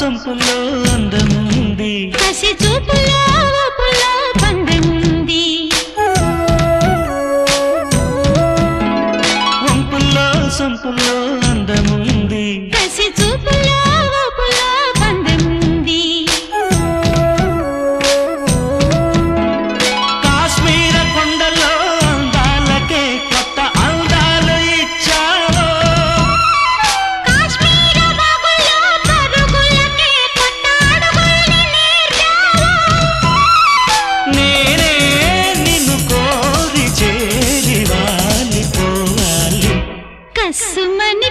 సొంపులో అందముంది. కసి చూపులో వపులో పందముంది వంపుల్లో సొంపులో కోరి చేరి వాలి పోవాలి. కసుమని